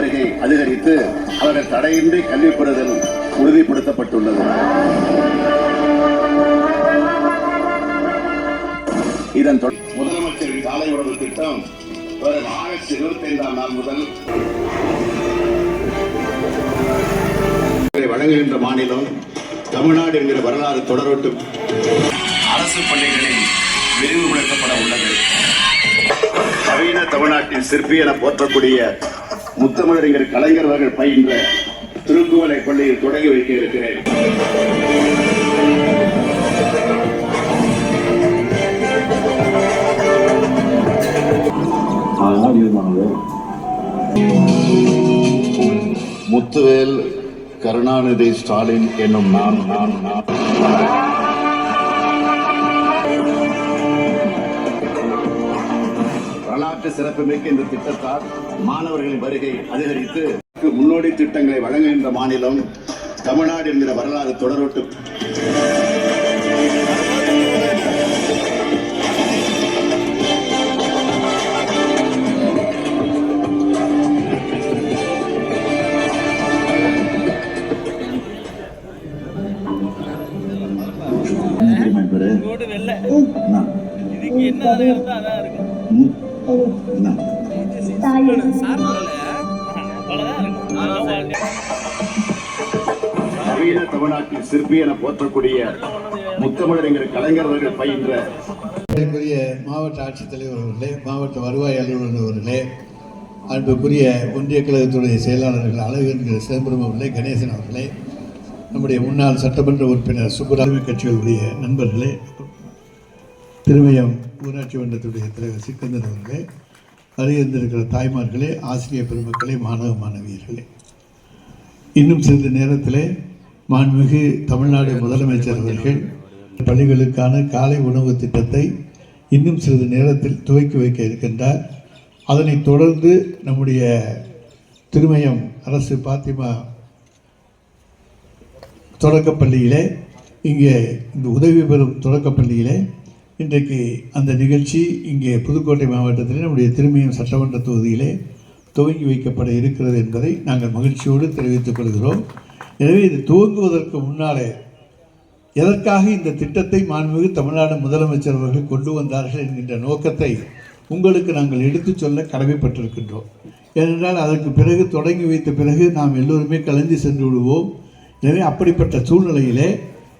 வருகை அதிகரித்து அவர்கள் தடையின்றி கல்வி பெறுதல் உறுதிப்படுத்தப்பட்டுள்ளது. இதன் முதலமைச்சரின் சாலை உறவு திட்டம் வரும் ஆகஸ்ட் இருபத்தி ஐந்தாம் நாள் முதல் வழங்குகின்ற மாநிலம் தமிழ்நாடு என்கிற வரலாறு தொடரட்டும். அரசு பள்ளிகளில் விரிவுபடுத்தப்பட உள்ளது. நவீன தமிழ்நாட்டின் சிற்பி என போற்றக்கூடிய முத்தமிழறிஞர் கலைஞர் அவர்கள் பயின்ற திருக்குவளை பள்ளியில் தொடங்கி வைக்க இருக்கிறேன். முத்துவேல் கருணாநிதி ஸ்டாலின் என்னும் நான் நான் நான். வரலாற்று சிறப்புமிக்க இந்த திட்டத்தால் மாணவர்களின் வருகை அதிகரித்து முன்னோடி திட்டங்களை வழங்குகின்ற மாநிலம் தமிழ்நாடு என்கிற வரலாறு வெள்ளை என்ன? இதுக்கு என்ன அழகு இருந்தா அதான் இருக்கும் தமிழ்நாட்டின் சிற்பி என போற்றக்கூடிய முத்தமிழறிஞர் கலைஞர் அவர்கள் பயின்ற மாவட்ட ஆட்சித்தலைவர் அவர்களே மாவட்ட வருவாய் அலுவலர் அவர்களே அன்புக்குரிய ஒன்றிய கழகத்துடைய செயலாளர்கள் அழகு சிதம்பரம் அவர்களே கணேசன் அவர்களே நம்முடைய முன்னாள் சட்டமன்ற உறுப்பினர் சுப்புராமி கட்சிகளுடைய நண்பர்களே திருமயம் ஊராட்சி மன்றத்துடைய தலைவர் சிக்கந்தன் அவர்களே அறிந்திருக்கிற தாய்மார்களே ஆசிரியர் பெருமக்களே மாணவ மாணவியர்களே. இன்னும் சிறிது நேரத்திலே மாண்புமிகு தமிழ்நாடு முதலமைச்சர் அவர்கள் பள்ளிகளுக்கான காலை உணவு திட்டத்தை இன்னும் சிறிது நேரத்தில் துவக்கி வைக்க இருக்கின்றார். அதனைத் தொடர்ந்து நம்முடைய திருமயம் அரசு பாத்திமா தொடக்கப்பள்ளியிலே இங்கே இந்த உதவி பெறும் தொடக்கப்பள்ளியிலே இன்றைக்கு அந்த நிகழ்ச்சி இங்கே புதுக்கோட்டை மாவட்டத்திலே நம்முடைய திருமயம் சட்டமன்ற தொகுதியிலே துவங்கி வைக்கப்பட இருக்கிறது என்பதை நாங்கள் மகிழ்ச்சியோடு தெரிவித்துக் கொள்கிறோம். எனவே இது துவங்குவதற்கு முன்னாலே எதற்காக இந்த திட்டத்தை மாண்புமிகு தமிழ்நாடு முதலமைச்சர் அவர்கள் கொண்டு வந்தார்கள் என்கின்ற நோக்கத்தை உங்களுக்கு நாங்கள் எடுத்துச் சொல்ல கடமைப்பட்டிருக்கின்றோம். ஏனென்றால் அதற்கு பிறகு தொடங்கி வைத்த பிறகு நாம் எல்லோருமே கலந்து சென்று விடுவோம். எனவே அப்படிப்பட்ட சூழ்நிலையிலே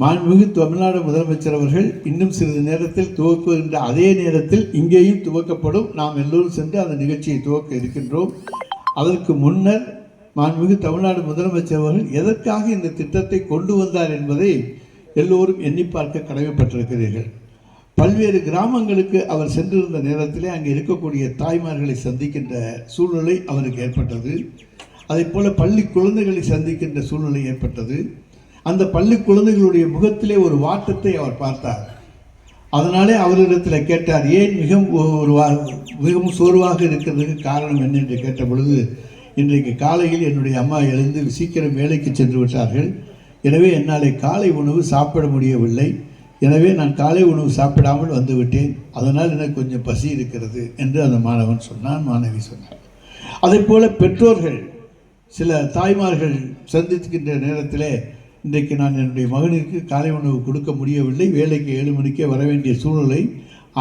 மாண்புமிகு தமிழ்நாடு முதலமைச்சர் அவர்கள் இன்னும் சிறிது நேரத்தில் துவக்குகின்ற அதே நேரத்தில் இங்கேயும் துவக்கப்படும். நாம் எல்லோரும் சென்று அந்த நிகழ்ச்சியை துவக்க இருக்கின்றோம். அதற்கு முன்னர் மாண்புமிகு தமிழ்நாடு முதலமைச்சர் அவர்கள் எதற்காக இந்த திட்டத்தை கொண்டு வந்தார் என்பதை எல்லோரும் எண்ணி பார்க்க கடமைப்பட்டிருக்கிறீர்கள். பல்வேறு கிராமங்களுக்கு அவர் சென்றிருந்த நேரத்திலே அங்கே இருக்கக்கூடிய தாய்மார்களை சந்திக்கின்ற சூழ்நிலை அவருக்கு ஏற்பட்டது. அதைப் போல பள்ளி குழந்தைகளை சந்திக்கின்ற சூழ்நிலை ஏற்பட்டது. அந்த பள்ளி குழந்தைகளுடைய முகத்திலே ஒரு வாட்டத்தை அவர் பார்த்தார். அதனாலே அவரிடத்தில் கேட்டார் ஏன் மிகவும் ஒரு வா- மிகவும் சோர்வாக இருக்கிறதுக்கு காரணம் என்ன? என்று கேட்ட பொழுது இன்றைக்கு காலையில் என்னுடைய அம்மா எழுந்து சீக்கிரம் வேலைக்கு சென்று விட்டார்கள். எனவே என்னாலே காலை உணவு சாப்பிட முடியவில்லை. எனவே நான் காலை உணவு சாப்பிடாமல் வந்துவிட்டேன் அதனால் எனக்கு கொஞ்சம் பசி இருக்கிறது என்று அந்த மாணவன் சொன்னான் மாணவி சொன்னார் அதைப் போல் பெற்றோர்கள் சில தாய்மார்கள் சந்திக்கின்ற நேரத்திலே இன்றைக்கு நான் என்னுடைய மகனுக்கு காலை உணவு கொடுக்க முடியவில்லை. வேலைக்கு ஏழு மணிக்கே வர வேண்டிய சூழ்நிலை.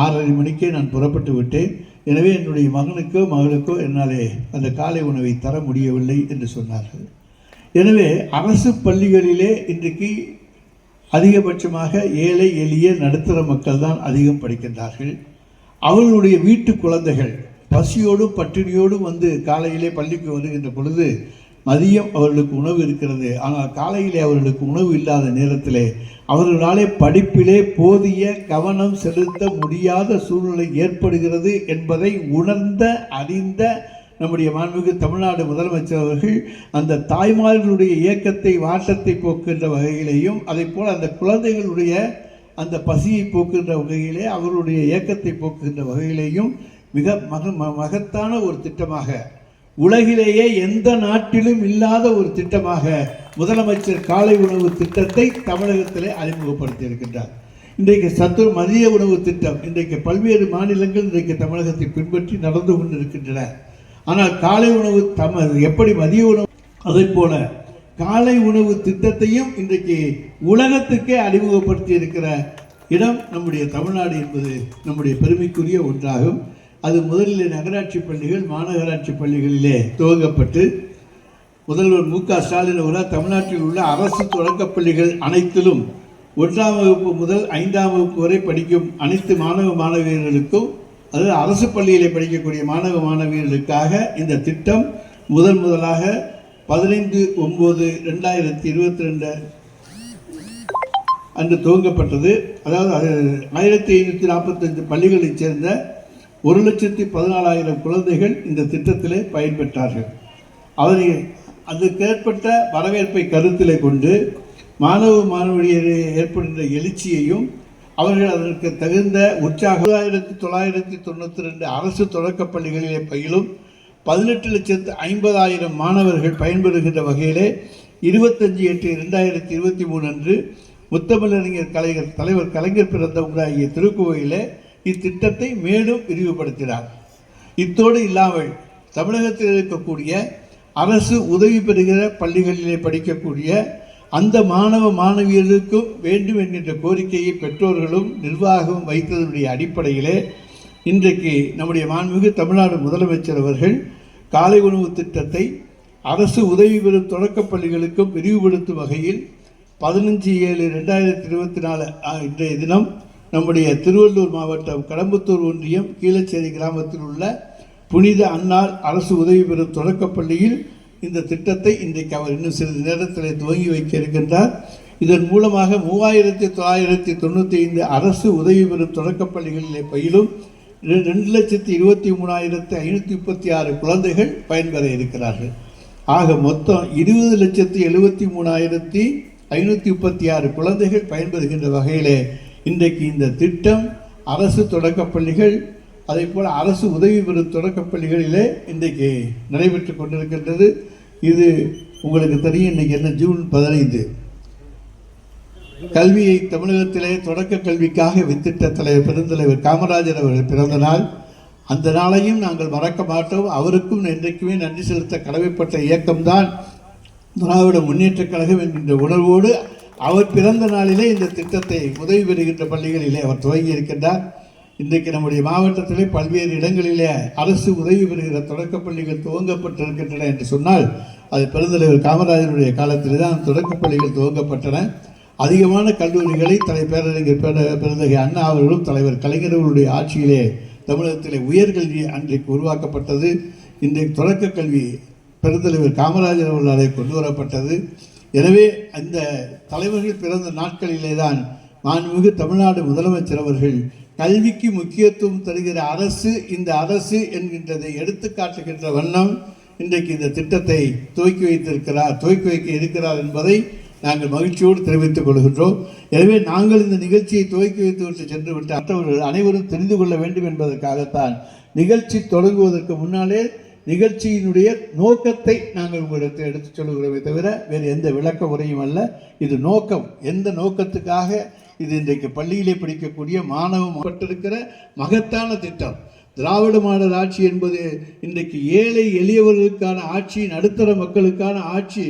ஆறரை மணிக்கே நான் புறப்பட்டு விட்டேன். எனவே என்னுடைய மகனுக்கோ மகளுக்கோ என்னாலே அந்த காலை உணவை தர முடியவில்லை என்று சொன்னார்கள். எனவே அரசு பள்ளிகளிலே இன்றைக்கு அதிகபட்சமாக ஏழை எளிய நடுத்தர மக்கள் தான் அதிகம் படிக்கின்றார்கள். அவர்களுடைய வீட்டு குழந்தைகள் பசியோடும் பட்டினியோடும் வந்து காலையிலே பள்ளிக்கு வருகின்ற பொழுது மதியம் அவர்களுக்கு உணவு இருக்கிறது. ஆனால் காலையிலே அவர்களுக்கு உணவு இல்லாத நேரத்திலே அவர்களாலே படிப்பிலே போதிய கவனம் செலுத்த முடியாத சூழ்நிலை ஏற்படுகிறது என்பதை உணர்ந்த அறிந்த நம்முடைய மாண்புமிகு தமிழ்நாடு முதலமைச்சர் அவர்கள் அந்த தாய்மார்களுடைய இயக்கத்தை வாட்டத்தை போக்குகின்ற வகையிலேயும் அதைப் போல் அந்த குழந்தைகளுடைய அந்த பசியை போக்குகின்ற வகையிலே அவர்களுடைய இயக்கத்தை போக்குகின்ற வகையிலேயும் மிக மக ம- மகத்தான ஒரு திட்டமாக உலகிலேயே எந்த நாட்டிலும் இல்லாத ஒரு திட்டமாக முதலமைச்சர் காலை உணவு திட்டத்தை தமிழகத்திலே அறிமுகப்படுத்தி இருக்கின்றார் இன்றைக்கு சத்து மதிய உணவு திட்டம் இன்றைக்கு பல்வேறு மாநிலங்கள் இன்றைக்கு தமிழகத்தை பின்பற்றி நடந்து கொண்டிருக்கின்றன. ஆனால் காலை உணவு தம எப்படி மதிய உணவு? அதை போல காலை உணவு திட்டத்தையும் இன்றைக்கு உலகத்துக்கே அறிமுகப்படுத்தி இருக்கிற இடம் நம்முடைய தமிழ்நாடு என்பது நம்முடைய பெருமைக்குரிய ஒன்றாகும். அது முதலில் நகராட்சி பள்ளிகள் மாநகராட்சி பள்ளிகளிலே துவங்கப்பட்டு முதல்வர் மு க ஸ்டாலின் அவர்கள் தமிழ்நாட்டில் உள்ள அரசு தொடக்கப் பள்ளிகள் அனைத்திலும் ஒன்றாம் வகுப்பு முதல் ஐந்தாம் வகுப்பு வரை படிக்கும் அனைத்து மாணவ மாணவியர்களுக்கும் அதாவது அரசு பள்ளியிலே படிக்கக்கூடிய மாணவ மாணவியர்களுக்காக இந்த திட்டம் முதன் முதலாக பதினைந்து ஒம்பது ரெண்டாயிரத்தி இருபத்தி ரெண்டு அன்று துவங்கப்பட்டது. அதாவது ஆயிரத்தி ஐநூற்றி நாற்பத்தஞ்சு பள்ளிகளைச் சேர்ந்த ஒரு லட்சத்தி பதினாலாயிரம் குழந்தைகள் இந்த திட்டத்திலே பயன்பெற்றார்கள். அதனை அதுக்கு ஏற்பட்ட வரவேற்பை கருத்திலே கொண்டு மாணவ மாணவியரை ஏற்படுகின்ற எழுச்சியையும் அவர்கள் அதற்கு தகுந்த உற்சாக ஆயிரத்தி தொள்ளாயிரத்தி தொண்ணூற்றி ரெண்டு அரசு தொடக்கப் பள்ளிகளிலே பயிலும் பதினெட்டு லட்சத்து ஐம்பதாயிரம் மாணவர்கள் பயன்பெறுகின்ற வகையிலே இருபத்தஞ்சி எட்டு இரண்டாயிரத்தி இருபத்தி மூணு அன்று முத்தமிழறிஞர் கலைஞர் தலைவர் கலைஞர் பிறந்த உண்டாகிய திருக்கோயிலே இத்திட்டத்தை மேலும் விரிவுபடுத்தினார். இத்தோடு இல்லாமல் தமிழகத்தில் இருக்கக்கூடிய அரசு உதவி பெறுகிற பள்ளிகளிலே படிக்கக்கூடிய அந்த மாணவ மாணவியர்களுக்கும் வேண்டும் என்கின்ற கோரிக்கையை பெற்றோர்களும் நிர்வாகமும் வைத்ததனுடைய அடிப்படையிலே இன்றைக்கு நம்முடைய மாண்புமிகு தமிழ்நாடு முதலமைச்சர் அவர்கள் காலை உணவு திட்டத்தை அரசு உதவி பெறும் தொடக்கப் பள்ளிகளுக்கும் விரிவுபடுத்தும் வகையில் பதினஞ்சு ஏழு ரெண்டாயிரத்தி இருபத்தி நாலு இன்றைய தினம் நம்முடைய திருவள்ளூர் மாவட்டம் கடம்பத்தூர் ஒன்றியம் கீழச்சேரி கிராமத்தில் உள்ள புனித அன்னார் அரசு உதவி பெறும் தொடக்கப்பள்ளியில் இந்த திட்டத்தை இன்றைக்கு அவர் இன்னும் சிறிது நேரத்தில் துவங்கி வைக்க இருக்கின்றார். இதன் மூலமாக மூவாயிரத்தி தொள்ளாயிரத்தி தொண்ணூற்றி ஐந்து அரசு உதவி பெறும் தொடக்கப்பள்ளிகளிலே பயிலும் ரெ- ரெண்டு லட்சத்தி இருபத்தி மூணாயிரத்து ஐநூற்றி முப்பத்தி ஆறு குழந்தைகள் பயன்பெற இருக்கிறார்கள். ஆக மொத்தம் இருபது லட்சத்தி எழுபத்தி மூணாயிரத்தி ஐநூற்றி முப்பத்தி ஆறு குழந்தைகள் பயன்பெறுகின்ற வகையிலே இன்றைக்கு இந்த திட்டம் அரசு தொடக்கப் பள்ளிகள் அதே போல் அரசு உதவி பெறும் தொடக்கப்பள்ளிகளிலே இன்றைக்கு நடைபெற்று கொண்டிருக்கின்றது. இது உங்களுக்கு தெரியும் இன்றைக்கி என்ன? ஜூன் பதினைந்து. கல்வியை தமிழகத்திலே தொடக்க கல்விக்காக வித்திட்ட தலைவர் பெருந்தலைவர் காமராஜர் அவர்கள் பிறந்த நாள். அந்த நாளையும் நாங்கள் மறக்க மாட்டோம். அவருக்கும் என்றைக்குமே நன்றி செலுத்த கடமைப்பட்ட இயக்கம்தான் திராவிட முன்னேற்றக் கழகம் என்கின்ற உணர்வோடு அவர் பிறந்த நாளிலே இந்த திட்டத்தை உதவி பெறுகின்ற பள்ளிகளிலே அவர் துவங்கி இருக்கின்றார். இன்றைக்கு நம்முடைய மாவட்டத்திலே பல்வேறு இடங்களிலே அரசு உதவி பெறுகிற தொடக்கப் பள்ளிகள் துவங்கப்பட்டிருக்கின்றன என்று சொன்னால் அது பெருந்தலைவர் காமராஜருடைய காலத்திலே தான் தொடக்கப்பள்ளிகள் துவங்கப்பட்டன. அதிகமான கல்லூரிகளை தலை பேரறிஞர் பிறந்தகை அண்ணா அவர்களும் தலைவர் கலைஞர்களுடைய ஆட்சியிலே தமிழகத்திலே உயர்கல்வி அன்றைக்கு உருவாக்கப்பட்டது. இன்றைக்கு தொடக்க கல்வி பெருந்தலைவர் காமராஜர் அவர்களாலே கொண்டு வரப்பட்டது. எனவே அந்த தலைவர்கள் பிறந்த நாட்களிலே தான் மாண்புமிகு தமிழ்நாடு முதலமைச்சர் அவர்கள் கல்விக்கு முக்கியத்துவம் தருகிற அரசு இந்த அரசு என்கின்றதை எடுத்து காட்டுகின்ற வண்ணம் இன்றைக்கு இந்த திட்டத்தை துவக்கி வைத்திருக்கிறார் துவக்கி வைக்க இருக்கிறார் என்பதை நாங்கள் மகிழ்ச்சியோடு தெரிவித்துக் கொள்கின்றோம். எனவே நாங்கள் இந்த நிகழ்ச்சியை துவக்கி வைத்துவிட்டு சென்று விட்டு மற்றவர்கள் அனைவரும் தெரிந்து கொள்ள வேண்டும் என்பதற்காகத்தான் நிகழ்ச்சி தொடங்குவதற்கு முன்னாலே நிகழ்ச்சியினுடைய நோக்கத்தை நாங்கள் உங்களிடத்தில் எடுத்துச் சொல்கிறோமே தவிர வேறு எந்த விளக்க உரையும் அல்ல. இது நோக்கம். எந்த நோக்கத்துக்காக? இது இன்றைக்கு பள்ளியிலே படிக்கக்கூடிய மாணவ பட்டிருக்கிற மகத்தான திட்டம். திராவிட மாடல் ஆட்சி என்பது இன்றைக்கு ஏழை எளியவர்களுக்கான ஆட்சி நடுத்தர மக்களுக்கான ஆட்சி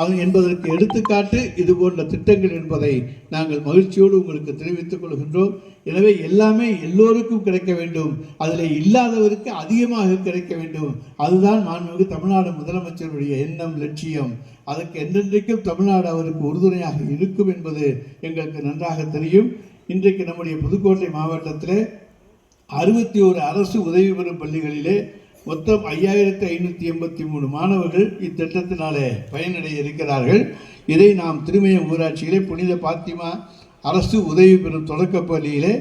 அது என்பதற்கு எடுத்துக்காட்டு இது போன்ற திட்டங்கள் என்பதை நாங்கள் மகிழ்ச்சியோடு உங்களுக்கு தெரிவித்துக் கொள்கின்றோம். எனவே எல்லாமே எல்லோருக்கும் கிடைக்க வேண்டும். அதில் இல்லாதவருக்கு அதிகமாக கிடைக்க வேண்டும். அதுதான் மாண்புமிகு தமிழ்நாடு முதலமைச்சருடைய எண்ணம் லட்சியம். அதற்கு என்றென்றைக்கும் தமிழ்நாடு அவருக்கு உறுதுணையாக இருக்கும் என்பது எங்களுக்கு நன்றாக தெரியும். இன்றைக்கு நம்முடைய புதுக்கோட்டை மாவட்டத்தில் அறுபத்தி ஒரு அரசு உதவி பெறும் பள்ளிகளிலே மொத்தம் ஐயாயிரத்தி ஐநூற்றி எண்பத்தி மூணு மாணவர்கள் இத்திட்டத்தினாலே பயனடைய இருக்கிறார்கள் இதை நாம் திருமயம் ஊராட்சியிலே புனித பாத்திமா அரசு உதவி பெறும் தொடக்கப் பள்ளியிலே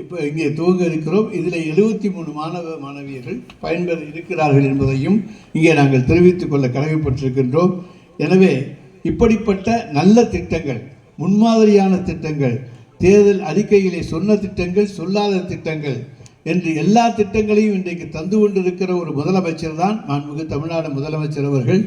இப்போ இங்கே துவங்க இருக்கிறோம். இதில் எழுபத்தி மூணு மாணவ மாணவியர்கள் பயன்பெற இருக்கிறார்கள் என்பதையும் இங்கே நாங்கள் தெரிவித்துக் கொள்ள கடமைப்பட்டிருக்கின்றோம். எனவே இப்படிப்பட்ட நல்ல திட்டங்கள் முன்மாதிரியான திட்டங்கள் தேர்தல் அறிக்கையிலே சொன்ன திட்டங்கள் சொல்லாத திட்டங்கள் என்று எல்லா திட்டங்களையும் இன்றைக்கு தந்து கொண்டிருக்கிற ஒரு முதலமைச்சர் தான் மாண்புமிகு தமிழ்நாடு முதலமைச்சர் அவர்கள்.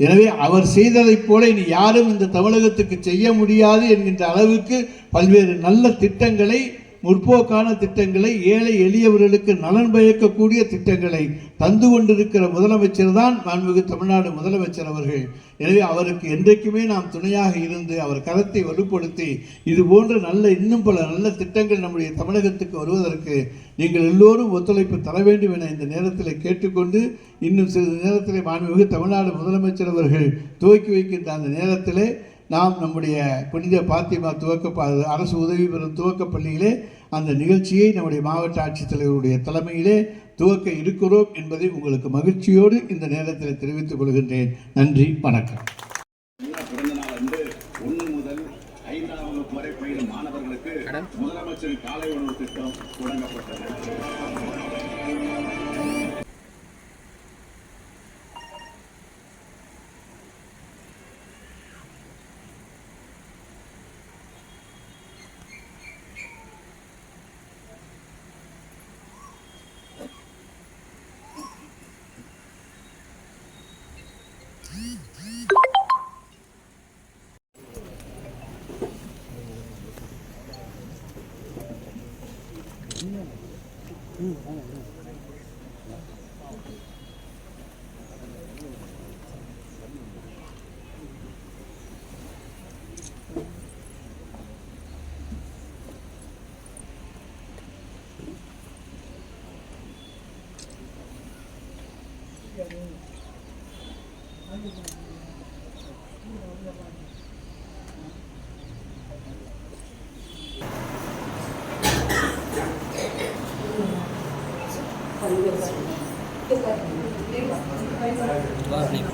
எனவே அவர் செய்ததைப் போல இனி யாரும் இந்த தமிழகத்துக்கு செய்ய முடியாது என்கின்ற அளவுக்கு பல்வேறு நல்ல திட்டங்களை முற்போக்கான திட்டங்களை ஏழை எளியவர்களுக்கு நலன் பயக்கக்கூடிய திட்டங்களை தந்து கொண்டிருக்கிற முதலமைச்சர் தான் மாண்புமிகு தமிழ்நாடு முதலமைச்சர் அவர்கள். எனவே அவருக்கு என்றைக்குமே நாம் துணையாக இருந்து அவர் கரத்தை வலுப்படுத்தி இது போன்ற நல்ல இன்னும் பல நல்ல திட்டங்கள் நம்முடைய தமிழகத்துக்கு வருவதற்கு நீங்கள் எல்லோரும் ஒத்துழைப்பு தர வேண்டும் என இந்த நேரத்தில் கேட்டுக்கொண்டு இன்னும் சிறிது நேரத்தில் மாண்புமிகு தமிழ்நாடு முதலமைச்சர் அவர்கள் துவக்கி வைக்கின்ற அந்த நேரத்திலே நாம் நம்முடைய புனித பாத்திமா துவக்க அரசு உதவி பெறும் துவக்கப் பள்ளியிலே அந்த நிகழ்ச்சியை நம்முடைய மாவட்ட ஆட்சித்தலைவருடைய தலைமையிலே துவக்க இருக்கிறோம் என்பதை உங்களுக்கு மகிழ்ச்சியோடு இந்த நேரத்தில் தெரிவித்துக் கொள்கின்றேன். நன்றி வணக்கம். ஐந்தாம் வகுப்பு வரை பயிலும் மாணவர்களுக்கு முதலமைச்சரின் காலை உணவு திட்டம் தொடங்கப்பட்டது. જવાબ નહીં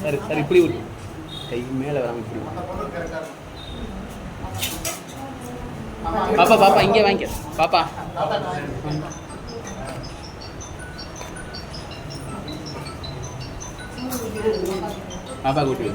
சரி சரி இப்படி விடு கை மேலே வராம இப்படி. பாப்பா பாப்பா இங்கே வாங்கிக்க பாப்பா பாப்பா கூட்டி வை.